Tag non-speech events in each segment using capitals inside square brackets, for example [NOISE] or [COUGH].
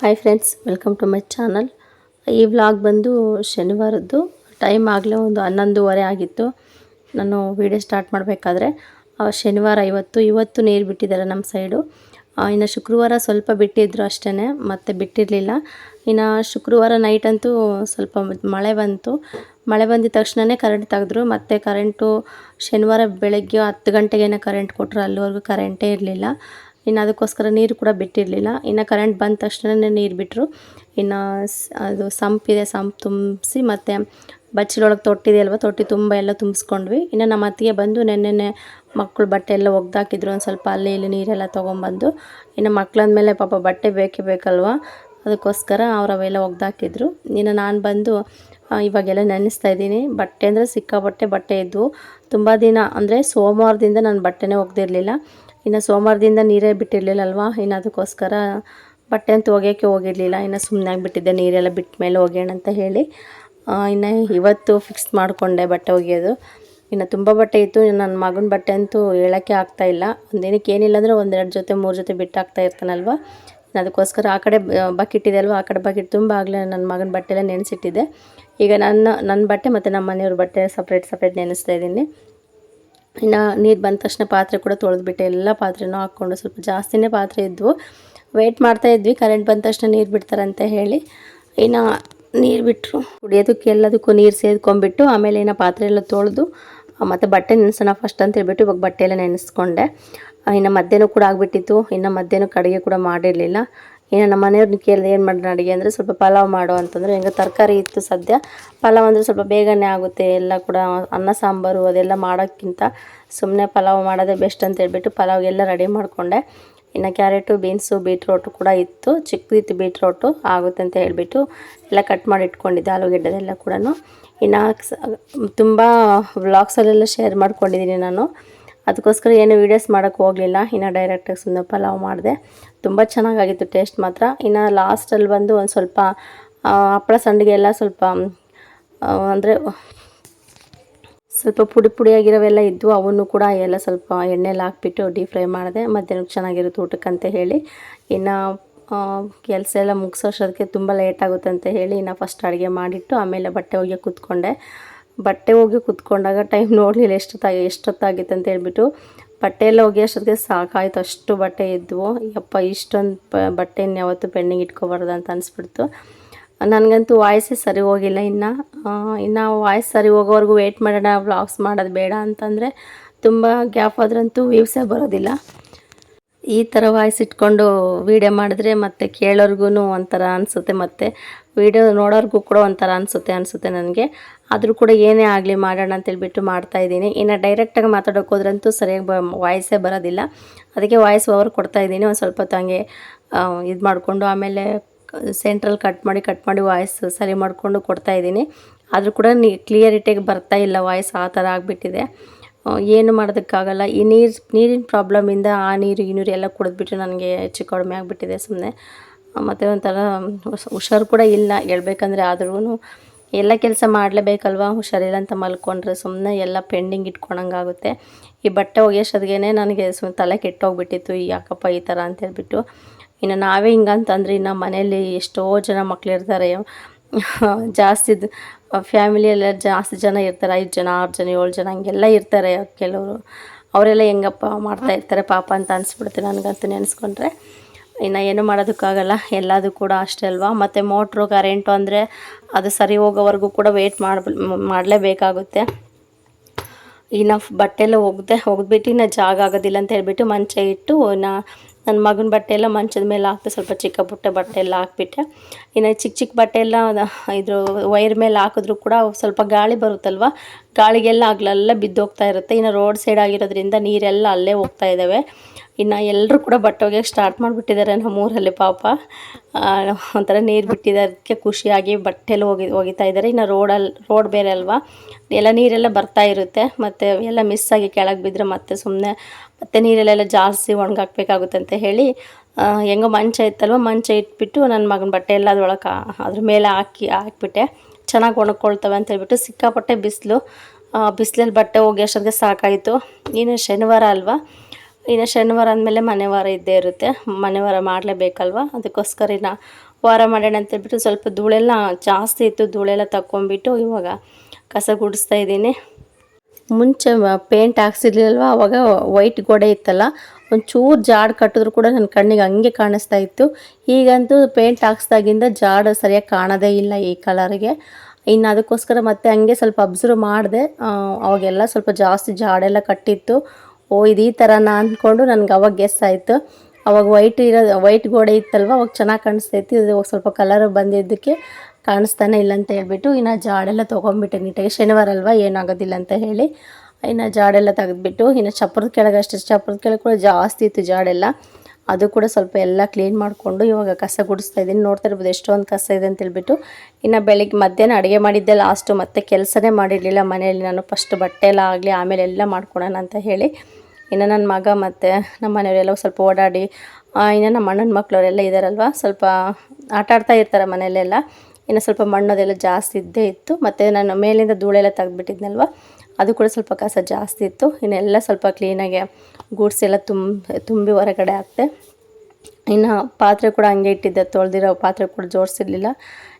Hi friends welcome to my channel ಈ vlog ಬಂದು ಶನಿವಾರದ್ದು. ಟೈಮ್ ಆಗಲೇ ಒಂದು ಹನ್ನೊಂದುವರೆ ಆಗಿತ್ತು. ನಾನು ವೀಡಿಯೋ ಸ್ಟಾರ್ಟ್ ಮಾಡಬೇಕಾದ್ರೆ ಶನಿವಾರ ಇವತ್ತು ಇವತ್ತು ನೀರು ಬಿಟ್ಟಿದ್ದಾರೆ ನಮ್ಮ ಸೈಡು ಇನ್ನು ಶುಕ್ರವಾರ ಸ್ವಲ್ಪ ಬಿಟ್ಟಿದ್ರು ಅಷ್ಟೇ ಮತ್ತೆ ಬಿಟ್ಟಿರಲಿಲ್ಲ. ಇನ್ನು ಶುಕ್ರವಾರ ನೈಟ್ ಅಂತೂ ಸ್ವಲ್ಪ ಮಳೆ ಬಂತು. ಮಳೆ ಬಂದಿದ ತಕ್ಷಣವೇ ಕರೆಂಟ್ ತೆಗೆದ್ರು. ಮತ್ತು ಕರೆಂಟು ಶನಿವಾರ ಬೆಳಗ್ಗೆ ಹತ್ತು ಗಂಟೆಗೇನೆ ಕರೆಂಟ್ ಕೊಟ್ಟರು ಅಲ್ಲಿವರೆಗೂ ಕರೆಂಟೇ ಇರಲಿಲ್ಲ. ಇನ್ನು ಅದಕ್ಕೋಸ್ಕರ ನೀರು ಕೂಡ ಬಿಟ್ಟಿರಲಿಲ್ಲ. ಇನ್ನು ಕರೆಂಟ್ ಬಂದ ತಕ್ಷಣ ನೀರು ಬಿಟ್ಟರು ಇನ್ನು ಅದು ಸಂಪಿದೆ ಸಂಪ್ ತುಂಬಿಸಿ ಮತ್ತು ಬಚ್ಚಲೊಳಗೆ ತೊಟ್ಟಿದೆ ಅಲ್ವ, ತೊಟ್ಟಿ ತುಂಬ ಎಲ್ಲ ತುಂಬಿಸ್ಕೊಂಡ್ವಿ. ಇನ್ನು ನಮ್ಮ ಅತ್ತಿಗೆ ಬಂದು ನೆನ್ನೆ ಮಕ್ಕಳು ಬಟ್ಟೆ ಎಲ್ಲ ಒಗ್ದಾಕಿದ್ರು, ಒಂದು ಸ್ವಲ್ಪ ಅಲ್ಲಿ ಇಲ್ಲಿ ನೀರೆಲ್ಲ ತೊಗೊಂಬಂದು ಇನ್ನು ಮಕ್ಳಂದ್ಮೇಲೆ ಪಾಪ ಬಟ್ಟೆ ಬೇಕೇ ಬೇಕಲ್ವ, ಅದಕ್ಕೋಸ್ಕರ ಅವ್ರು ಅವೆಲ್ಲ ಒಗ್ದಾಕಿದ್ರು. ಇನ್ನು ನಾನು ಬಂದು ಇವಾಗೆಲ್ಲ ನೆನೆಸ್ತಾ ಇದ್ದೀನಿ. ಬಟ್ಟೆ ಅಂದರೆ ಸಿಕ್ಕಾಪಟ್ಟೆ ಬಟ್ಟೆ ಇದ್ವು. ತುಂಬ ದಿನ ಅಂದರೆ ಸೋಮವಾರದಿಂದ ನಾನು ಬಟ್ಟೆನೇ ಒಗ್ದಿರಲಿಲ್ಲ. ಇನ್ನು ಸೋಮವಾರದಿಂದ ನೀರೇ ಬಿಟ್ಟಿರಲಿಲ್ಲ ಅಲ್ವಾ ಇನ್ನು ಅದಕ್ಕೋಸ್ಕರ ಬಟ್ಟೆ ಅಂತ ಒಗೆಯೋಕ್ಕೆ ಹೋಗಿರಲಿಲ್ಲ. ಇನ್ನು ಸುಮ್ಮನೆ ಆಗಿಬಿಟ್ಟಿದ್ದೆ, ನೀರೆಲ್ಲ ಬಿಟ್ಟ ಮೇಲೆ ಒಗೆಯೋಣ ಅಂತ ಹೇಳಿ. ಇನ್ನು ಇವತ್ತು ಫಿಕ್ಸ್ ಮಾಡಿಕೊಂಡೆ ಬಟ್ಟೆ ಒಗೆಯೋದು. ಇನ್ನು ತುಂಬ ಬಟ್ಟೆ ಇತ್ತು. ನನ್ನ ಮಗನ ಬಟ್ಟೆ ಅಂತೂ ಹೇಳೋಕ್ಕೆ ಆಗ್ತಾಯಿಲ್ಲ ಒಂದಿನಕ್ಕೆ ಏನಿಲ್ಲ ಅಂದರೆ ಒಂದೆರಡು ಜೊತೆ, ಮೂರು ಜೊತೆ ಬಿಟ್ಟು ಹಾಕ್ತಾ ಇರ್ತಾನಲ್ವ ಅದಕ್ಕೋಸ್ಕರ ಆ ಕಡೆ ಬಕೆಟ್ಟಿದೆ ಇದೆ ಅಲ್ವಾ? ಆ ಕಡೆ ಬಕೆಟ್ ತುಂಬ ಆಗಲೇ ನನ್ನ ಮಗನ ಬಟ್ಟೆ ಎಲ್ಲ ನೆನೆಸಿಟ್ಟಿದ್ದೆ. ಈಗ ನನ್ನ ನನ್ನ ಬಟ್ಟೆ ಮತ್ತು ನಮ್ಮ ಮನೆಯವ್ರ ಬಟ್ಟೆ ಸಪ್ರೇಟ್ ಸಪ್ರೇಟ್ ನೆನೆಸ್ತಾ ಇದ್ದೀನಿ. ಇನ್ನು ನೀರು ಬಂದ ತಕ್ಷಣ ಪಾತ್ರೆ ಕೂಡ ತೊಳೆದ್ಬಿಟ್ಟೆ. ಎಲ್ಲ ಪಾತ್ರೆನೂ ಹಾಕ್ಕೊಂಡು ಸ್ವಲ್ಪ ಜಾಸ್ತಿನೇ ಪಾತ್ರೆ ಇದ್ವು. ವೆಯ್ಟ್ ಮಾಡ್ತಾ ಇದ್ವಿ. ಕರೆಂಟ್ ಬಂದ ತಕ್ಷಣ ನೀರು ಬಿಡ್ತಾರಂತ ಹೇಳಿ. ಇನ್ನು ನೀರು ಬಿಟ್ಟರು ಕುಡಿಯೋದಕ್ಕೆ ಎಲ್ಲದಕ್ಕೂ ನೀರು ಸೇದ್ಕೊಂಡ್ಬಿಟ್ಟು ಆಮೇಲೆ ಇನ್ನು ಪಾತ್ರೆ ಎಲ್ಲ ತೊಳೆದು ಮತ್ತು ಬಟ್ಟೆ ನೆನೆಸೋಣ ಫಸ್ಟ್ ಅಂತ ಹೇಳ್ಬಿಟ್ಟು ಇವಾಗ ಬಟ್ಟೆ ಎಲ್ಲ ನೆನೆಸ್ಕೊಂಡೆ. ಇನ್ನು ಮಧ್ಯಾಹ್ನ ಕೂಡ ಆಗಿಬಿಟ್ಟಿತ್ತು. ಇನ್ನು ಮಧ್ಯಾಹ್ನ ಕಡೆಗೆ ಕೂಡ ಮಾಡಿರಲಿಲ್ಲ. ಇನ್ನು ನಮ್ಮ ಮನೆಯವ್ರನ್ನ ಕೇಳಿದೆ ಏನು ಮಾಡೋಣ ಅಡುಗೆ ಅಂದರೆ ಸ್ವಲ್ಪ ಪಲಾವ್ ಮಾಡು ಅಂತಂದರೆ, ಹೆಂಗೆ ತರಕಾರಿ ಇತ್ತು ಸದ್ಯ. ಪಲಾವ್ ಅಂದರೆ ಸ್ವಲ್ಪ ಬೇಗನೆ ಆಗುತ್ತೆ, ಎಲ್ಲ ಕೂಡ ಅನ್ನ, ಸಾಂಬಾರು ಅದೆಲ್ಲ ಮಾಡೋಕ್ಕಿಂತ ಸುಮ್ಮನೆ ಪಲಾವ್ ಮಾಡೋದೇ ಬೆಸ್ಟ್ ಅಂತ ಹೇಳ್ಬಿಟ್ಟು ಪಲಾವ್ಗೆಲ್ಲ ರೆಡಿ ಮಾಡಿಕೊಂಡೆ. ಇನ್ನು ಕ್ಯಾರೆಟು, ಬೀನ್ಸು, ಬೀಟ್ರೋಟು ಕೂಡ ಇತ್ತು. ಚಿಕ್ಕದಿತ್ತು ಬೀಟ್ರೋಟು, ಆಗುತ್ತೆ ಅಂತ ಹೇಳಿಬಿಟ್ಟು ಎಲ್ಲ ಕಟ್ ಮಾಡಿ ಇಟ್ಕೊಂಡಿದ್ದೆ ಆಲೂಗೆಡ್ಡೆದೆಲ್ಲ ಕೂಡ ಇನ್ನು ತುಂಬ ವ್ಲಾಗ್ಸಲ್ಲೆಲ್ಲ ಶೇರ್ ಮಾಡ್ಕೊಂಡಿದ್ದೀನಿ ನಾನು. ಅದಕ್ಕೋಸ್ಕರ ಏನು ವೀಡಿಯೋಸ್ ಮಾಡೋಕ್ಕೆ ಹೋಗಲಿಲ್ಲ. ಇನ್ನು ಡೈರೆಕ್ಟಾಗಿ ಸುಮ್ಮನೆ ಪಲಾವ್ ಮಾಡಿದೆ. ತುಂಬ ಚೆನ್ನಾಗಾಗಿತ್ತು ಟೇಸ್ಟ್ ಮಾತ್ರ. ಇನ್ನು ಲಾಸ್ಟಲ್ಲಿ ಬಂದು ಒಂದು ಸ್ವಲ್ಪ ಹಪ್ಪಳ ಸಂಡಿಗೆ ಎಲ್ಲ ಸ್ವಲ್ಪ ಅಂದರೆ ಸ್ವಲ್ಪ ಪುಡಿ ಪುಡಿಯಾಗಿರೋವೆಲ್ಲ ಇದ್ದು ಅವನ್ನು ಕೂಡ ಎಲ್ಲ ಸ್ವಲ್ಪ ಎಣ್ಣೆಲಿ ಹಾಕ್ಬಿಟ್ಟು ಡೀಪ್ ಫ್ರೈ ಮಾಡಿದೆ. ಮಧ್ಯಾಹ್ನಕ್ಕೆ ಚೆನ್ನಾಗಿರುತ್ತೆ ಊಟಕ್ಕಂತ ಹೇಳಿ. ಇನ್ನು ಕೆಲಸ ಎಲ್ಲ ಮುಗಿಸೋಷ್ಟೊತ್ತಿಗೆ ತುಂಬ ಲೇಟ್ ಆಗುತ್ತೆ ಅಂತ ಹೇಳಿ ಇನ್ನು ಫಸ್ಟ್ ಅಡುಗೆ ಮಾಡಿಟ್ಟು ಆಮೇಲೆ ಬಟ್ಟೆ ಹೋಗಿ ಕೂತ್ಕೊಂಡೆ. ಬಟ್ಟೆ ಹೋಗಿ ಕೂತ್ಕೊಂಡಾಗ ಟೈಮ್ ನೋಡಲಿಲ್ಲ ಎಷ್ಟೊತ್ತಾಗಿ ಎಷ್ಟೊತ್ತಾಗಿತ್ತು ಅಂತ ಹೇಳ್ಬಿಟ್ಟು ಬಟ್ಟೆ ಹೋಗಿ ಅಷ್ಟೊತ್ತಿಗೆ ಸಾಕಾಯಿತು. ಅಷ್ಟು ಬಟ್ಟೆ ಇದ್ವು. ಯಪ್ಪ, ಇಷ್ಟೊಂದು ಬಟ್ಟೆ ಯಾವತ್ತೂ ಪೆಂಡಿಂಗ್ ಇಟ್ಕೋಬಾರ್ದು ಅಂತ ಅನಿಸ್ಬಿಡ್ತು. ನನಗಂತೂ ವಾಯ್ಸೇ ಸರಿ ಹೋಗಿಲ್ಲ ಇನ್ನು. ಇನ್ನು ವಾಯ್ಸ್ ಸರಿ ಹೋಗೋವರೆಗೂ ವೆಯ್ಟ್ ಮಾಡೋಣ ವ್ಲಾಗ್ಸ್ ಮಾಡೋದು ಬೇಡ ಅಂತಂದರೆ ತುಂಬ ಗ್ಯಾಪ್ ಆದ್ರಂತೂ ವ್ಯೂಸೇ ಬರೋದಿಲ್ಲ. ಈ ಥರ ವಾಯ್ಸ್ ಇಟ್ಕೊಂಡು ವೀಡಿಯೋ ಮಾಡಿದ್ರೆ ಮತ್ತೆ ಕೇಳೋರ್ಗು ಒಂಥರ ಅನಿಸುತ್ತೆ ಮತ್ತು. ವೀಡಿಯೋ ನೋಡೋರ್ಗೂ ಕೂಡ ಒಂಥರ ಅನಿಸುತ್ತೆ ಅನಿಸುತ್ತೆ ನನಗೆ. ಆದರೂ ಕೂಡ ಏನೇ ಆಗಲಿ ಮಾಡೋಣ ಅಂತೇಳ್ಬಿಟ್ಟು ಮಾಡ್ತಾಯಿದ್ದೀನಿ ಇನ್ನು ಡೈರೆಕ್ಟಾಗಿ ಮಾತಾಡೋಕೆ ಹೋದ್ರಂತೂ ಸರಿಯಾಗಿ ಬ ವಾಯ್ಸೇ ಬರೋದಿಲ್ಲ. ಅದಕ್ಕೆ ವಾಯ್ಸ್ ಓವರ್ ಕೊಡ್ತಾ ಇದ್ದೀನಿ. ಒಂದು ಸ್ವಲ್ಪ ಹೊತ್ತು ಹಂಗೆ ಇದು ಮಾಡಿಕೊಂಡು ಆಮೇಲೆ ಸೆಂಟ್ರಲ್ ಕಟ್ ಮಾಡಿ ಕಟ್ ಮಾಡಿ ವಾಯ್ಸ್ ಸರಿ ಮಾಡಿಕೊಂಡು ಕೊಡ್ತಾ ಇದ್ದೀನಿ. ಆದರೂ ಕೂಡ ನೀ ಕ್ಲಿಯರಿಟಿಗೆ ಬರ್ತಾ ಇಲ್ಲ ವಾಯ್ಸ್ ಆ ಥರ ಆಗಿಬಿಟ್ಟಿದೆ. ಏನು ಮಾಡೋದಕ್ಕಾಗಲ್ಲ. ಈ ನೀರು, ನೀರಿನ ಪ್ರಾಬ್ಲಮಿಂದ ಆ ನೀರು, ಈ ನೀರು ಎಲ್ಲ ಕುಡಿದ್ಬಿಟ್ಟು ನನಗೆ ಹೆಚ್ಚು ಕಡಿಮೆ ಆಗಿಬಿಟ್ಟಿದೆ ಸುಮ್ಮನೆ ಮತ್ತು ಒಂಥರ ಹುಷ- ಹುಷಾರು ಕೂಡ ಇಲ್ಲ. ಹೇಳ್ಬೇಕಂದ್ರೆ ಆದ್ರೂ ಎಲ್ಲ ಕೆಲಸ ಮಾಡಲೇಬೇಕಲ್ವ? ಹುಷಾರಿಲ್ಲ ಅಂತ ಮಲ್ಕೊಂಡ್ರೆ ಸುಮ್ಮನೆ ಎಲ್ಲ ಪೆಂಡಿಂಗ್ ಇಟ್ಕೊಳಂಗಾಗುತ್ತೆ ಈ ಬಟ್ಟೆ ಒಗೆಯೋಷ್ಟೊತ್ತಿಗೆ ನನಗೆ ಸುಮ್ಮನೆ ತಲೆ ಕೆಟ್ಟೋಗ್ಬಿಟ್ಟಿತ್ತು. ಯಾಕಪ್ಪ ಈ ಥರ ಅಂತೇಳ್ಬಿಟ್ಟು ಇನ್ನು ನಾವೇ ಹಿಂಗಂತಂದ್ರೆ ಇನ್ನು ಮನೆಯಲ್ಲಿ ಎಷ್ಟೋ ಜನ ಮಕ್ಕಳಿರ್ತಾರೆ ಜಾಸ್ತಿ ಫ್ಯಾಮಿಲಿ ಎಲ್ಲ ಜಾಸ್ತಿ ಜನ ಇರ್ತಾರೆ. ಐದು ಜನ, ಆರು ಜನ, ಏಳು ಜನ ಹಂಗೆಲ್ಲ ಇರ್ತಾರೆ ಕೆಲವರು. ಅವರೆಲ್ಲ ಹೆಂಗಪ್ಪ ಮಾಡ್ತಾ ಇರ್ತಾರೆ ಪಾಪ ಅಂತ ಅನಿಸ್ಬಿಡುತ್ತೆ ನನಗಂತೂ ನೆನೆಸ್ಕೊಂಡ್ರೆ. ಇನ್ನು ಏನು ಮಾಡೋದಕ್ಕಾಗಲ್ಲ, ಎಲ್ಲದೂ ಕೂಡ ಅಷ್ಟೇ ಅಲ್ವಾ? ಮತ್ತು ಮೋಟ್ರು ಕರೆಂಟು ಅಂದರೆ ಅದು ಸರಿ ಹೋಗೋವರೆಗೂ ಕೂಡ ವೆಯ್ಟ್ ಮಾಡ್ ಮಾಡಲೇಬೇಕಾಗುತ್ತೆ. ಇನ್ನು ಬಟ್ಟೆಲ್ಲ ಒಗ್ದೆ, ಒಗೆದ್ಬಿಟ್ಟು ಇನ್ನು ಜಾಗ ಆಗೋದಿಲ್ಲ ಅಂತ ಹೇಳಿಬಿಟ್ಟು ಮಂಚ ಇಟ್ಟು ನಾ ನನ್ನ ಮಗನ ಬಟ್ಟೆ ಎಲ್ಲ ಮಂಚದ ಮೇಲೆ ಹಾಕ್ತೆ ಸ್ವಲ್ಪ ಚಿಕ್ಕ ಪುಟ್ಟ ಬಟ್ಟೆ ಎಲ್ಲ ಹಾಕ್ಬಿಟ್ಟೆ. ಇನ್ನು ಚಿಕ್ಕ ಚಿಕ್ಕ ಬಟ್ಟೆ ಎಲ್ಲ ಇದ್ರ ವೈರ್ ಮೇಲೆ ಹಾಕಿದ್ರು ಕೂಡ ಸ್ವಲ್ಪ ಗಾಳಿ ಬರುತ್ತಲ್ವ? ಗಾಳಿಗೆಲ್ಲ ಆಗ್ಲೆಲ್ಲ ಬಿದ್ದೋಗ್ತಾ ಇರುತ್ತೆ. ಇನ್ನು ರೋಡ್ ಸೈಡ್ ಆಗಿರೋದ್ರಿಂದ ನೀರೆಲ್ಲ ಅಲ್ಲೇ ಹೋಗ್ತಾ ಇದ್ದಾವೆ ಇನ್ನು ಎಲ್ಲರೂ ಕೂಡ ಬಟ್ಟೆ ಒಗೆಯೋಕೆ ಸ್ಟಾರ್ಟ್ ಮಾಡಿಬಿಟ್ಟಿದ್ದಾರೆ ನಮ್ಮೂರಲ್ಲಿ ಪಾಪ. ಒಂಥರ ನೀರು ಬಿಟ್ಟಿದ್ದಕ್ಕೆ ಖುಷಿಯಾಗಿ ಬಟ್ಟೆ ಹೋಗಿ ಒಗಿ ಒಗಿತಾ ಇದ್ದಾರೆ. ಇನ್ನು ರೋಡಲ್ಲಿ ರೋಡ್ ಬೇರೆ ಅಲ್ವಾ? ಎಲ್ಲ ನೀರೆಲ್ಲ ಬರ್ತಾ ಇರುತ್ತೆ. ಮತ್ತು ಎಲ್ಲ ಮಿಸ್ ಆಗಿ ಕೆಳಗೆ ಬಿದ್ದರೆ ಮತ್ತೆ ಸುಮ್ಮನೆ ಮತ್ತೆ ನೀರಲ್ಲೆಲ್ಲ ಜಾಸ್ತಿ ಒಣಗಾಕ್ಬೇಕಾಗುತ್ತೆ ಅಂತ ಹೇಳಿ ಹೆಂಗೋ ಮಂಚ ಇತ್ತಲ್ವ, ಮಂಚ ಇಟ್ಬಿಟ್ಟು ನನ್ನ ಮಗನ ಬಟ್ಟೆ ಎಲ್ಲ ಅದ್ರೊಳಗೆ ಅದ್ರ ಮೇಲೆ ಹಾಕಿ, ಹಾಕ್ಬಿಟ್ಟೆ. ಚೆನ್ನಾಗಿ ಒಣಕೊಳ್ತವೆ ಅಂತ ಹೇಳ್ಬಿಟ್ಟು ಸಿಕ್ಕಾಪಟ್ಟೆ ಬಿಸಿಲು. ಬಿಸಿಲಲ್ಲಿ ಬಟ್ಟೆ ಹೋಗಿ ಒಗೆಯೋಷ್ಟೊತ್ತಿಗೆ ಸಾಕಾಯಿತು. ಇನ್ನು ಶನಿವಾರ ಅಲ್ವಾ? ಇನ್ನು ಶನಿವಾರ ಅಂದಮೇಲೆ ಮನೆವಾರ ಇದ್ದೇ ಇರುತ್ತೆ. ಮನೆವಾರ ಮಾಡಲೇಬೇಕಲ್ವ? ಅದಕ್ಕೋಸ್ಕರ ಇನ್ನು ವಾರ ಮಾಡೋಣ ಅಂತೇಳ್ಬಿಟ್ಟು ಸ್ವಲ್ಪ ಧೂಳೆಲ್ಲ ಜಾಸ್ತಿ ಇತ್ತು, ಧೂಳೆಲ್ಲ ತಕ್ಕೊಂಬಿಟ್ಟು ಇವಾಗ ಕಸ ಗುಡಿಸ್ತಾ ಇದ್ದೀನಿ. ಮುಂಚೆ ಪೇಂಟ್ ಹಾಕ್ಸಿರ್ಲಿಲ್ವ? ಅವಾಗ ವೈಟ್ ಗೋಡೆ ಇತ್ತಲ್ಲ ಒಂಚೂರು ಜಾಡ್ ಕಟ್ಟಿದ್ರು ಕೂಡ ನನ್ನ ಕಣ್ಣಿಗೆ ಹಂಗೆ ಕಾಣಿಸ್ತಾ ಇತ್ತು. ಈಗಂತೂ ಪೇಂಟ್ ಹಾಕ್ಸ್ದಾಗಿಂದ ಜಾಡ್ ಸರಿಯಾಗಿ ಕಾಣೋದೇ ಇಲ್ಲ ಈ ಕಲರ್ಗೆ. ಇನ್ನು ಅದಕ್ಕೋಸ್ಕರ ಮತ್ತೆ ಹಂಗೆ ಸ್ವಲ್ಪ ಅಬ್ಸರ್ವ್ ಮಾಡಿದೆ. ಅವಾಗೆಲ್ಲ ಸ್ವಲ್ಪ ಜಾಸ್ತಿ ಜಾಡೆಲ್ಲ ಕಟ್ಟಿತ್ತು. ಓ, ಇದು ಈ ಥರನಾ ಅಂದ್ಕೊಂಡು ನನಗೆ ಅವಾಗ ಗೆಸ್ ಆಯಿತು. ಅವಾಗ ವೈಟ್ ಇರೋ ವೈಟ್ ಗೋಡೆ ಇತ್ತಲ್ವ? ಅವಾಗ ಚೆನ್ನಾಗಿ ಕಾಣಿಸ್ತೈತಿ ಇದು ಸ್ವಲ್ಪ ಕಲರ್ ಬಂದಿದ್ದಕ್ಕೆ ಕಾಣಿಸ್ತಾನೆ ಇಲ್ಲ ಅಂತ ಹೇಳ್ಬಿಟ್ಟು ಇನ್ನು ಜಾಡೆಲ್ಲ ತೊಗೊಂಬಿಟ್ಟೆ. ನೀಟಾಗಿ ಶನಿವಾರ ಅಲ್ವಾ ಏನಾಗೋದಿಲ್ಲ ಅಂತ ಹೇಳಿ. ಇನ್ನು ಜಾಡೆಲ್ಲ ತೆಗೆದ್ಬಿಟ್ಟು, ಇನ್ನು ಚಪ್ಪರದ ಕೆಳಗೆ ಅಷ್ಟೇ, ಚಪ್ಪರದ ಕೆಳಗೆ ಕೂಡ ಜಾಸ್ತಿ ಇತ್ತು ಜಾಡೆಲ್ಲ. ಅದು ಕೂಡ ಸ್ವಲ್ಪ ಎಲ್ಲ ಕ್ಲೀನ್ ಮಾಡಿಕೊಂಡು ಇವಾಗ ಕಸ ಗುಡಿಸ್ತಾ ಇದ್ದೀನಿ. ನೋಡ್ತಾ ಇರ್ಬೋದು ಎಷ್ಟೊಂದು ಕಸ ಇದೆ ಅಂತ ಹೇಳ್ಬಿಟ್ಟು. ಇನ್ನು ಬೆಳಿಗ್ಗೆ ಮಧ್ಯಾಹ್ನ ಅಡುಗೆ ಮಾಡಿದ್ದೆ ಲಾಸ್ಟು ಮತ್ತೆ ಕೆಲಸನೇ ಮಾಡಿರಲಿಲ್ಲ ಮನೆಯಲ್ಲಿ ನಾನು. ಫಸ್ಟ್ ಬಟ್ಟೆ ಎಲ್ಲ ಆಗಲಿ, ಆಮೇಲೆ ಎಲ್ಲ ಮಾಡ್ಕೊಳೋಣ ಅಂತ ಹೇಳಿ. ಇನ್ನು ನನ್ನ ಮಗ ಮತ್ತು ನಮ್ಮ ಮನೆಯವರೆಲ್ಲ ಸ್ವಲ್ಪ ಓಡಾಡಿ ಇನ್ನು ನಮ್ಮ ಅಣ್ಣನ ಮಕ್ಕಳವರೆಲ್ಲ ಇದ್ದಾರಲ್ವ ಸ್ವಲ್ಪ ಆಟ ಆಡ್ತಾ ಇರ್ತಾರೆ ಮನೆಯಲ್ಲೆಲ್ಲ. ಇನ್ನು ಸ್ವಲ್ಪ ಮಣ್ಣದೆಲ್ಲ ಜಾಸ್ತಿ ಇದ್ದೇ ಇತ್ತು. ಮತ್ತು ನಾನು ಮೇಲಿಂದ ಧೂಳೆಲ್ಲ ತೆಗ್ದುಬಿಟ್ಟಿದ್ನಲ್ವ? ಅದು ಕೂಡ ಸ್ವಲ್ಪ ಕಸ ಜಾಸ್ತಿ ಇತ್ತು. ಇನ್ನೆಲ್ಲ ಸ್ವಲ್ಪ ಕ್ಲೀನಾಗಿ ಗೂಡ್ಸ್ ಎಲ್ಲ ತುಂಬ ತುಂಬಿ ಹೊರಗಡೆ ಹಾಕ್ತೆ ಇನ್ನು ಪಾತ್ರೆ ಕೂಡ ಹಂಗೆ ಇಟ್ಟಿದ್ದೆ. ತೊಳೆದಿರೋ ಪಾತ್ರೆ ಕೂಡ ಜೋಡಿಸಿರ್ಲಿಲ್ಲ.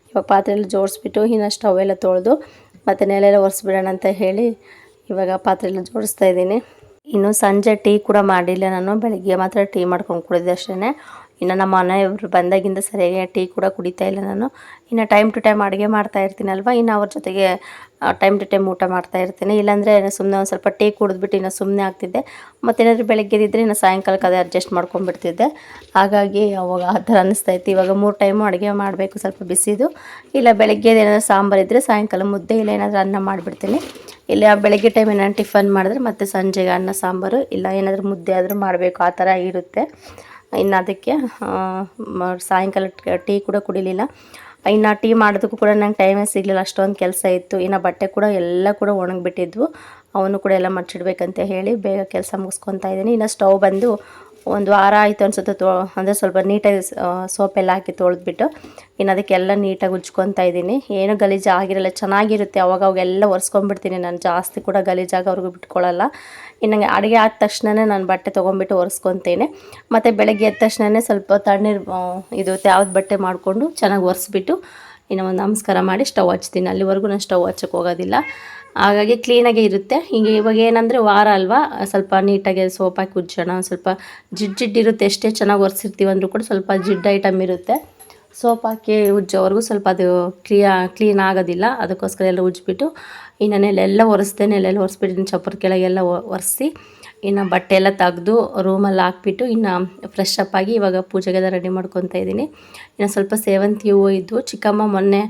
ಇವಾಗ ಪಾತ್ರೆ ಎಲ್ಲ ಜೋಡಿಸ್ಬಿಟ್ಟು ಇನ್ನು ಸ್ಟವ್ ಎಲ್ಲ ತೊಳೆದು ಮತ್ತು ನೆಲೆಲ್ಲ ಒರೆಸ್ಬಿಡೋಣ ಅಂತ ಹೇಳಿ ಇವಾಗ ಪಾತ್ರೆ ಎಲ್ಲ ಜೋಡಿಸ್ತಾ ಇದ್ದೀನಿ. ಇನ್ನು ಸಂಜೆ ಟೀ ಕೂಡ ಮಾಡಿಲ್ಲ ನಾನು. ಬೆಳಗ್ಗೆ ಮಾತ್ರ ಟೀ ಮಾಡ್ಕೊಂಡು ಕುಡಿದೆ ಅಷ್ಟೇ ಇನ್ನು ನಮ್ಮ ಮನೆಯವರು ಬಂದಾಗಿಂದ ಸರಿಯಾಗಿ ಟೀ ಕೂಡ ಕುಡಿತಾ ಇಲ್ಲ ನಾನು. ಇನ್ನು ಟೈಮ್ ಟು ಟೈಮ್ ಅಡುಗೆ ಮಾಡ್ತಾ ಇರ್ತೀನಲ್ವ ಇನ್ನು ಅವ್ರ ಜೊತೆಗೆ ಟೈಮ್ ಟು ಟೈಮ್ ಊಟ ಮಾಡ್ತಾ ಇರ್ತೀನಿ. ಇಲ್ಲಾಂದರೆ ಸುಮ್ಮನೆ ಒಂದು ಸ್ವಲ್ಪ ಟೀ ಕುಡಿದ್ಬಿಟ್ಟು ಇನ್ನು ಸುಮ್ಮನೆ ಆಗ್ತಿದ್ದೆ. ಮತ್ತೇನಾದರೂ ಬೆಳಗ್ಗೆದಿದ್ದರೆ ಇನ್ನು ಸಾಯಂಕಾಲಕ್ಕೆ ಅದೇ ಅಡ್ಜಸ್ಟ್ ಮಾಡ್ಕೊಂಡ್ಬಿಡ್ತಿದ್ದೆ. ಹಾಗಾಗಿ ಅವಾಗ ಆ ಥರ ಇತ್ತು ಇವಾಗ ಮೂರು ಟೈಮು ಅಡುಗೆ ಮಾಡಬೇಕು, ಸ್ವಲ್ಪ ಬಿಸಿದು. ಇಲ್ಲ ಬೆಳಗ್ಗೆ ಏನಾದರೂ ಸಾಂಬಾರು ಇದ್ದರೆ ಸಾಯಂಕಾಲ ಮುದ್ದೆ ಇಲ್ಲ ಏನಾದರೂ ಅನ್ನ ಮಾಡಿಬಿಡ್ತೀನಿ. ಇಲ್ಲ ಬೆಳಗ್ಗೆ ಟೈಮ್ ಏನಾದ್ರು ಟಿಫನ್ ಮಾಡಿದ್ರೆ ಮತ್ತೆ ಸಂಜೆಗೆ ಅನ್ನ, ಸಾಂಬಾರು. ಇಲ್ಲ ಏನಾದರೂ ಮುದ್ದೆ ಆದರೂ ಮಾಡಬೇಕು. ಆ ಥರ ಇರುತ್ತೆ. ಇನ್ನು ಅದಕ್ಕೆ ಸಾಯಂಕಾಲ ಟೀ ಕೂಡ ಕುಡಿಲಿಲ್ಲ. ಇನ್ನು ಟೀ ಮಾಡೋದಕ್ಕೂ ಕೂಡ ನಂಗೆ ಟೈಮೇ ಸಿಗಲಿಲ್ಲ. ಅಷ್ಟೊಂದು ಕೆಲಸ ಇತ್ತು. ಇನ್ನು ಬಟ್ಟೆ ಕೂಡ ಎಲ್ಲ ಕೂಡ ಒಣಗಿಬಿಟ್ಟಿದ್ವು. ಅವನು ಕೂಡ ಎಲ್ಲ ಮಚ್ಚಿಡ್ಬೇಕಂತ ಹೇಳಿ ಬೇಗ ಕೆಲಸ ಮುಗಿಸ್ಕೊತಾ ಇದ್ದೀನಿ. ಇನ್ನು ಸ್ಟವ್ ಬಂದು ಒಂದು ವಾರ ಆಯಿತು ಅನ್ಸುತ್ತೆ ತೊ, ಅಂದರೆ ಸ್ವಲ್ಪ ನೀಟಾಗಿ ಸೋಪೆಲ್ಲ ಹಾಕಿ ತೊಳೆದ್ಬಿಟ್ಟು, ಇನ್ನು ಅದಕ್ಕೆಲ್ಲ ನೀಟಾಗಿ ಉಜ್ಕೊತಾ ಇದ್ದೀನಿ. ಏನು ಗಲೀಜು ಆಗಿರಲ್ಲ, ಚೆನ್ನಾಗಿರುತ್ತೆ ಅವಾಗ ಅವಾಗೆಲ್ಲ ಒರೆಸ್ಕೊಂಡ್ಬಿಡ್ತೀನಿ ನಾನು, ಜಾಸ್ತಿ ಕೂಡ ಗಲೀಜಾಗಿ ಅವ್ರಿಗೂ ಬಿಟ್ಕೊಳ್ಳಲ್ಲ ಇನ್ನು ಅಡುಗೆ ಆದ ತಕ್ಷಣವೇ ನಾನು ಬಟ್ಟೆ ತೊಗೊಂಡ್ಬಿಟ್ಟು ಒರೆಸ್ಕೊತೇನೆ. ಮತ್ತು ಬೆಳಗ್ಗೆ ಎದ್ದ ತಕ್ಷಣವೇ ಸ್ವಲ್ಪ ತಣ್ಣೀರು ಇದು ಯಾವ್ದು ಬಟ್ಟೆ ಮಾಡಿಕೊಂಡು ಚೆನ್ನಾಗಿ ಒರೆಸ್ಬಿಟ್ಟು, ಇನ್ನು ಒಂದು ನಮಸ್ಕಾರ ಮಾಡಿ ಸ್ಟವ್ ಹಚ್ತೀನಿ. ಅಲ್ಲಿವರೆಗೂ ನಾನು ಸ್ಟವ್ ಹಚ್ಚಕ್ಕೆ ಹೋಗೋದಿಲ್ಲ. ಹಾಗಾಗಿ ಕ್ಲೀನಾಗೇ ಇರುತ್ತೆ. ಹೀಗೆ ಇವಾಗ ಏನಂದರೆ ವಾರ ಅಲ್ವಾ, ಸ್ವಲ್ಪ ನೀಟಾಗಿ ಸೋಪ್ ಹಾಕಿ ಉಜ್ಜೋಣ ಸ್ವಲ್ಪ ಜಿಡ್ ಜಿಡ್ ಇರುತ್ತೆ, ಎಷ್ಟೇ ಚೆನ್ನಾಗಿ ಒರೆಸಿರ್ತೀವಿ ಅಂದರೂ ಕೂಡ ಸ್ವಲ್ಪ ಜಿಡ್ ಐಟಮ್ ಇರುತ್ತೆ. ಸೋಪ್ ಉಜ್ಜೋವರೆಗೂ ಸ್ವಲ್ಪ ಅದು ಕ್ಲಿಯಾ ಕ್ಲೀನ್ ಆಗೋದಿಲ್ಲ, ಅದಕ್ಕೋಸ್ಕರ ಎಲ್ಲ ಉಜ್ಜಿಬಿಟ್ಟು ಇನ್ನು ನೆಲೆಲ್ಲ ಒರೆಸ್ದೆ ನೆಲೆಲ್ಲ ಒರೆಸ್ಬಿಟ್ಟು ಚಪ್ಪರ ಕೆಳಗೆಲ್ಲ ಒರೆಸಿ ಇನ್ನು ಬಟ್ಟೆ ಎಲ್ಲ ತೆಗೆದು ರೂಮಲ್ಲಿ ಹಾಕ್ಬಿಟ್ಟು ಇನ್ನು ಫ್ರೆಶ್ ಅಪ್ ಆಗಿ ಇವಾಗ ಪೂಜೆಗೆಲ್ಲ ರೆಡಿ ಮಾಡ್ಕೊತಾ ಇದ್ದೀನಿ. ಇನ್ನು ಸ್ವಲ್ಪ ಸೇವಂತಿ ಹೂವು ಇದ್ದು ಚಿಕ್ಕಮ್ಮ ಮೊನ್ನೆ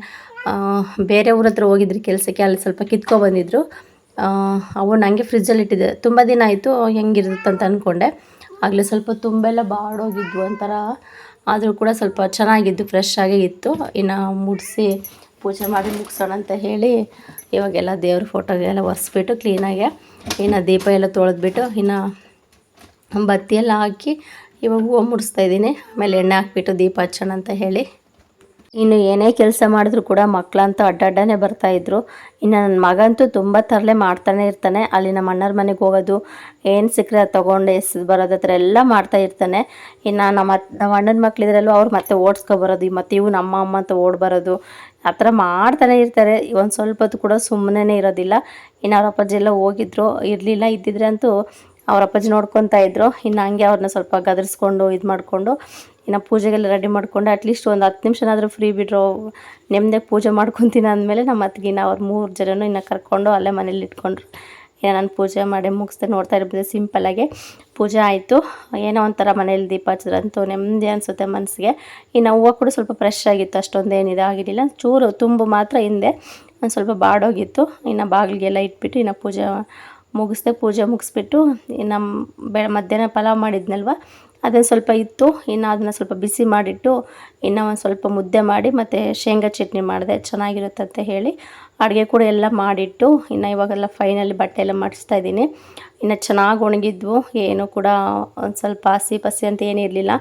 ಬೇರೆ ಊರ ಹತ್ರ ಹೋಗಿದ್ರು ಕೆಲಸಕ್ಕೆ, ಅಲ್ಲಿ ಸ್ವಲ್ಪ ಕಿತ್ಕೊ ಬಂದಿದ್ರು. ಅವು ನನಗೆ ಫ್ರಿಜ್ಜಲ್ಲಿ ಇಟ್ಟಿದ್ದೆ ತುಂಬ ದಿನ ಆಯಿತು ಹೆಂಗಿರುತ್ತೆ ಅಂತ ಅಂದ್ಕೊಂಡೆ ಆಗಲೇ ಸ್ವಲ್ಪ ತುಂಬೆಲ್ಲ ಬಾಡೋಗಿದ್ವು, ಒಂಥರ ಆದರೂ ಕೂಡ ಸ್ವಲ್ಪ ಚೆನ್ನಾಗಿದ್ದು ಫ್ರೆಶ್ ಆಗೇ ಇತ್ತು. ಇನ್ನು ಮುಡಿಸಿ ಪೂಜೆ ಮಾಡಿ ಮುಗಿಸೋಣ ಅಂತ ಹೇಳಿ, ಇವಾಗೆಲ್ಲ ದೇವ್ರ ಫೋಟೋಗೆಲ್ಲ ಒರೆಸ್ಬಿಟ್ಟು ಕ್ಲೀನಾಗೆ ಇನ್ನು ದೀಪ ಎಲ್ಲ ತೊಳೆದ್ಬಿಟ್ಟು, ಇನ್ನು ಬತ್ತಿಯೆಲ್ಲ ಹಾಕಿ ಇವಾಗ ಹೂವು ಮುಡಿಸ್ತಾ ಇದ್ದೀನಿ. ಆಮೇಲೆ ಎಣ್ಣೆ ಹಾಕ್ಬಿಟ್ಟು ದೀಪ ಹಚ್ಚೋಣ ಅಂತ ಹೇಳಿ. ಇನ್ನು ಏನೇ ಕೆಲಸ ಮಾಡಿದ್ರು ಕೂಡ ಮಕ್ಕಳಂತೂ ಬರ್ತಾ ಬರ್ತಾಯಿದ್ರು ಇನ್ನು ನನ್ನ ಮಗಂತೂ ತುಂಬ ತರಲೆ ಮಾಡ್ತಾನೆ ಇರ್ತಾನೆ. ಅಲ್ಲಿ ನಮ್ಮ ಅಣ್ಣರ ಮನೆಗೆ ಹೋಗೋದು, ಏನು ಸಿಕ್ಕರೆ ಅದು ತೊಗೊಂಡು ಎಸ್ ಬರೋದು ಹತ್ರ ಎಲ್ಲ ಮಾಡ್ತಾ ಇರ್ತಾನೆ. ಇನ್ನು ನಮ್ಮ ನಮ್ಮ ಅಣ್ಣನ ಮಕ್ಕಳಿದ್ರಲ್ಲೂ ಅವ್ರು ಮತ್ತೆ ಓಡಿಸ್ಕೊ ಬರೋದು ಮತ್ತು ಇವು ನಮ್ಮ ಅಮ್ಮ ಅಂತ ಓಡ್ ಬರೋದು ಆ ಥರ ಮಾಡ್ತಾನೆ ಇರ್ತಾರೆ. ಒಂದು ಸ್ವಲ್ಪ ಕೂಡ ಸುಮ್ಮನೆ ಇರೋದಿಲ್ಲ. ಇನ್ನು ಅವ್ರ ಅಪ್ಪಾಜಿ ಎಲ್ಲ ಹೋಗಿದ್ರು. ಇರಲಿಲ್ಲ, ಇದ್ದಿದ್ರೆ ಅಂತೂ ಅವ್ರ ಅಪ್ಪಾಜಿ ನೋಡ್ಕೊತಾ ಇದ್ರು. ಇನ್ನು ಹಂಗೆ ಅವ್ರನ್ನ ಸ್ವಲ್ಪ ಗದರಿಸ್ಕೊಂಡು ಇದು ಮಾಡಿಕೊಂಡು, ಇನ್ನು ಪೂಜೆಗೆಲ್ಲ ರೆಡಿ ಮಾಡ್ಕೊಂಡು ಅಟ್ಲೀಸ್ಟ್ ಒಂದು ಹತ್ತು ನಿಮಿಷನಾದರೂ ಫ್ರೀ ಬಿಡ್ರೋ ನೆಮ್ಮದಿಯಾಗಿ ಪೂಜೆ ಮಾಡ್ಕೊತೀನಿ ಅಂದಮೇಲೆ ನಮ್ಮ ಅತ್ತಿಗಿನ ಅವ್ರ ಮೂರು ಜನನು ಇನ್ನು ಕರ್ಕೊಂಡು ಅಲ್ಲೇ ಮನೇಲಿ ಇಟ್ಕೊಂಡ್ರು. ಏನೋ ನಾನು ಪೂಜೆ ಮಾಡಿ ಮುಗಿಸ್ದೆ ನೋಡ್ತಾ ಇರ್ಬೋದು ಸಿಂಪಲ್ಲಾಗಿ ಪೂಜೆ ಆಯಿತು. ಏನೋ ಒಂಥರ ಮನೇಲಿ ದೀಪ ಹಚ್ಚಿದ್ರಂತೂ ನೆಮ್ಮದಿ ಅನಿಸುತ್ತೆ ಮನಸ್ಸಿಗೆ ಇನ್ನು ಹೂವು ಕೂಡ ಸ್ವಲ್ಪ ಫ್ರೆಶ್ ಆಗಿತ್ತು ಅಷ್ಟೊಂದೇನು ಇದಾಗಿರಲಿಲ್ಲ. ಚೂರು ತುಂಬು ಮಾತ್ರ ಹಿಂದೆ, ಒಂದು ಸ್ವಲ್ಪ ಬಾಡೋಗಿತ್ತು. ಇನ್ನು ಬಾಗಿಲಿಗೆಲ್ಲ ಇಟ್ಬಿಟ್ಟು ಇನ್ನು ಪೂಜೆ ಮುಗಿಸ್ದೆ ಪೂಜೆ ಮುಗಿಸ್ಬಿಟ್ಟು ನಮ್ಮ ಬೆ, ಮಧ್ಯಾಹ್ನ ಪಲಾವ್ ಮಾಡಿದ್ನಲ್ವ? ಅದನ್ನು ಸ್ವಲ್ಪ ಇತ್ತು, ಇನ್ನು ಅದನ್ನು ಸ್ವಲ್ಪ ಬಿಸಿ ಮಾಡಿಟ್ಟು, ಇನ್ನು ಒಂದು ಸ್ವಲ್ಪ ಮುದ್ದೆ ಮಾಡಿ, ಮತ್ತು ಶೇಂಗಾ ಚಟ್ನಿ ಮಾಡಿದೆ. ಚೆನ್ನಾಗಿರುತ್ತೆ ಅಂತ ಹೇಳಿ, ಅಡುಗೆ ಕೂಡ ಎಲ್ಲ ಮಾಡಿಟ್ಟು, ಇನ್ನು ಇವಾಗೆಲ್ಲ ಫೈನಲಿ ಬಟ್ಟೆ ಎಲ್ಲ ಮಾಡಿಸ್ತಾ ಇದ್ದೀನಿ. ಇನ್ನು ಚೆನ್ನಾಗಿ ಒಣಗಿದ್ವು, ಏನು ಕೂಡ ಒಂದು ಸ್ವಲ್ಪ ಹಸಿ ಪಸಿ ಅಂತ ಏನೂ ಇರಲಿಲ್ಲ.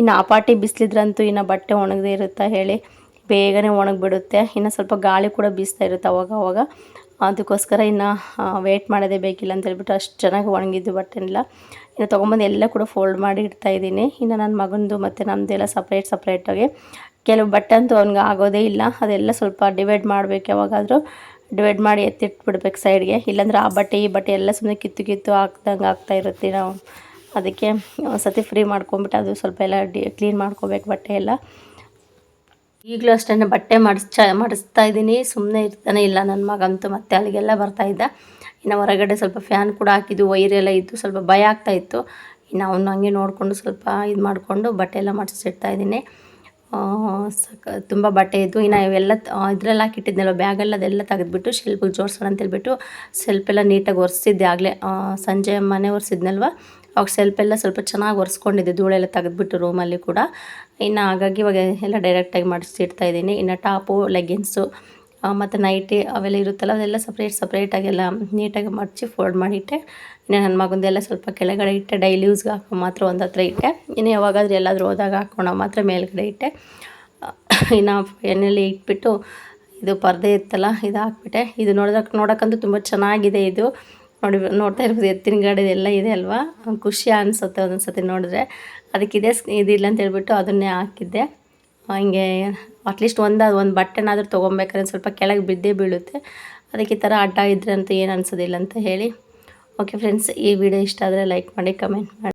ಇನ್ನು ಆ ಪಾಟಿ ಬಿಸಿಲಿದ್ರಂತೂ ಇನ್ನು ಬಟ್ಟೆ ಒಣಗದೇ ಇರುತ್ತಾ ಹೇಳಿ, ಬೇಗನೆ ಒಣಗಿಬಿಡುತ್ತೆ. ಇನ್ನು ಸ್ವಲ್ಪ ಗಾಳಿ ಕೂಡ ಬೀಸ್ತಾ ಇರುತ್ತೆ ಅವಾಗ ಅವಾಗ. ಅದಕ್ಕೋಸ್ಕರ ಇನ್ನು ವೇಟ್ ಮಾಡೋದೇ ಬೇಕಿಲ್ಲ ಅಂತ ಹೇಳ್ಬಿಟ್ಟು ಅಷ್ಟು ಚೆನ್ನಾಗಿ ಒಣಗಿದ್ದು ಬಟ್ಟೆನೆಲ್ಲ. ಇನ್ನು ತೊಗೊಂಬಂದು ಎಲ್ಲ ಕೂಡ ಫೋಲ್ಡ್ ಮಾಡಿ ಇಡ್ತಾ ಇದ್ದೀನಿ. ಇನ್ನು ನನ್ನ ಮಗನದು ಮತ್ತು ನಮ್ಮದೆಲ್ಲ ಸಪ್ರೇಟ್ ಸಪ್ರೇಟಾಗಿ ಕೆಲವು ಬಟ್ಟೆ ಅಂತೂ ಅವ್ನಿಗೆ ಆಗೋದೇ ಇಲ್ಲ. ಅದೆಲ್ಲ ಸ್ವಲ್ಪ ಡಿವೈಡ್ ಮಾಡಬೇಕು ಯಾವಾಗಾದರೂ. ಡಿವೈಡ್ ಮಾಡಿ ಎತ್ತಿಟ್ಬಿಡ್ಬೇಕು ಸೈಡ್ಗೆ ಇಲ್ಲಾಂದ್ರೆ ಆ ಬಟ್ಟೆ, ಈ ಬಟ್ಟೆ ಎಲ್ಲ ಸುಮ್ಮನೆ ಕಿತ್ತು ಕಿತ್ತು ಹಾಕ್ದಂಗೆ ಆಗ್ತಾ ಇರುತ್ತೆ ನಾವು. ಅದಕ್ಕೆ ಒಂದು ಸತಿ ಫ್ರೀ ಮಾಡ್ಕೊಂಬಿಟ್ಟು ಅದು ಸ್ವಲ್ಪ ಎಲ್ಲ ಕ್ಲೀನ್ ಮಾಡ್ಕೋಬೇಕು ಬಟ್ಟೆ ಎಲ್ಲ. ಈಗಲೂ ಅಷ್ಟೇ ಬಟ್ಟೆ ಮಾಡಿಸ್ ಮಾಡಿಸ್ತಾ ಇದ್ದೀನಿ. ಸುಮ್ಮನೆ ಇರ್ತಾನೆ ಇಲ್ಲ. ನನ್ನ ಮಗಂತೂ ಮತ್ತೆ ಅಲ್ಲಿಗೆಲ್ಲ ಬರ್ತಾ ಇದ್ದ. ಇನ್ನು ಹೊರಗಡೆ ಸ್ವಲ್ಪ ಫ್ಯಾನ್ ಕೂಡ ಹಾಕಿದ್ದು ವೈರೆಲ್ಲ ಇದ್ದು ಸ್ವಲ್ಪ ಭಯ ಆಗ್ತಾ ಇತ್ತು. ಇನ್ನು ಅವನು ಹಂಗೆ ನೋಡಿಕೊಂಡು ಸ್ವಲ್ಪ ಇದು ಮಾಡಿಕೊಂಡು ಬಟ್ಟೆ ಎಲ್ಲ ಮಾಡಿಸಿಡ್ತಾ ಇದ್ದೀನಿ. ಸಕ, ತುಂಬ ಬಟ್ಟೆ ಇದ್ದು. ಇನ್ನು ಇವೆಲ್ಲ ಇದ್ರಲ್ಲಿ ಹಾಕಿಟ್ಟಿದ್ನಲ್ಲ, ಬ್ಯಾಗೆಲ್ಲ ಅದೆಲ್ಲ ತೆಗೆದ್ಬಿಟ್ಟು ಶೆಲ್ಫಿಗೆ ಜೋಡಿಸೋಣ ಅಂತೇಳ್ಬಿಟ್ಟು ಸೆಲ್ಫೆಲ್ಲ ನೀಟಾಗಿ ಒರೆಸಿದ್ದೆ. ಆಗಲೇ ಸಂಜೆ ಮನೆ ಒರೆಸಿದ್ನಲ್ವ? ಅವಾಗ ಸೆಲ್ಫೆಲ್ಲ ಸ್ವಲ್ಪ ಚೆನ್ನಾಗಿ ಒರೆಸ್ಕೊಂಡಿದ್ದೆ. ಧೂಳೆಲ್ಲ ತೆಗೆದ್ಬಿಟ್ಟು ರೂಮಲ್ಲಿ ಕೂಡ. ಇನ್ನು ಹಾಗಾಗಿ ಇವಾಗ ಎಲ್ಲ ಡೈರೆಕ್ಟಾಗಿ ಮಾಡಿಸಿಡ್ತಾ ಇದ್ದೀನಿ. ಇನ್ನು ಟಾಪು ಲೆಗ್ಗಿನ್ಸು ಮತ್ತು ನೈಟಿ ಅವೆಲ್ಲ ಇರುತ್ತಲ್ಲ, ಅದೆಲ್ಲ ಸಪ್ರೇಟ್ ಸಪ್ರೇಟಾಗೆಲ್ಲ ನೀಟಾಗಿ ಮಡಚಿ ಫೋಲ್ಡ್ ಮಾಡಿಟ್ಟೆ. ಇನ್ನು ನನ್ನ ಮಗಂದೆಲ್ಲ ಸ್ವಲ್ಪ ಕೆಳಗಡೆ ಇಟ್ಟೆ ಡೈಲಿ ಯೂಸ್ಗೆ ಹಾಕೋ ಮಾತ್ರ ಒಂದು ಹತ್ರ ಇಟ್ಟೆ. ಇನ್ನು ಯಾವಾಗಾದ್ರೂ ಎಲ್ಲಾದರೂ ಹೋದಾಗ ಹಾಕೋಣ ಮಾತ್ರ ಮೇಲ್ಗಡೆ ಇಟ್ಟೆ. [COUGHS] ಇನ್ನು ಎಣ್ಣೆಲಿ ಇಟ್ಬಿಟ್ಟು ಇದು ಪರ್ದೆ ಇತ್ತಲ್ಲ, ಇದು ಹಾಕ್ಬಿಟ್ಟೆ. ಇದು ನೋಡೋದಕ್ಕೆ ನೋಡೋಕ್ಕಂತೂ ತುಂಬ ಚೆನ್ನಾಗಿದೆ ಇದು. ನೋಡಿ, ನೋಡ್ತಾ ಇರ್ಬೋದು, ಎತ್ತಿನ ಗಾಡಿ ಎಲ್ಲ ಇದೆ ಅಲ್ವಾ? ಖುಷಿ ಅನಿಸುತ್ತೆ ಒಂದೊಂದು ಸತಿ ನೋಡಿದ್ರೆ ಅದಕ್ಕಿದೆ ಇದಿಲ್ಲ ಅಂತ ಹೇಳ್ಬಿಟ್ಟು ಅದನ್ನೇ ಹಾಕಿದ್ದೆ. ಹಂಗೆ ಅಟ್ಲೀಸ್ಟ್ ಒಂದು ಒಂದು ಬಟ್ಟೆನಾದರೂ ತೊಗೊಬೇಕಾದ್ರೆ ಸ್ವಲ್ಪ ಕೆಳಗೆ ಬಿದ್ದೇ ಬೀಳುತ್ತೆ. ಅದಕ್ಕೆ ಈ ಥರ ಅಡ್ಡ ಇದ್ರೆ ಅಂತ ಏನು ಅನಿಸೋದಿಲ್ಲ ಅಂತ ಹೇಳಿ. ಓಕೆ ಫ್ರೆಂಡ್ಸ್ ಈ ವಿಡಿಯೋ ಇಷ್ಟ ಆದರೆ ಲೈಕ್ ಮಾಡಿ ಕಮೆಂಟ್ ಮಾಡಿ.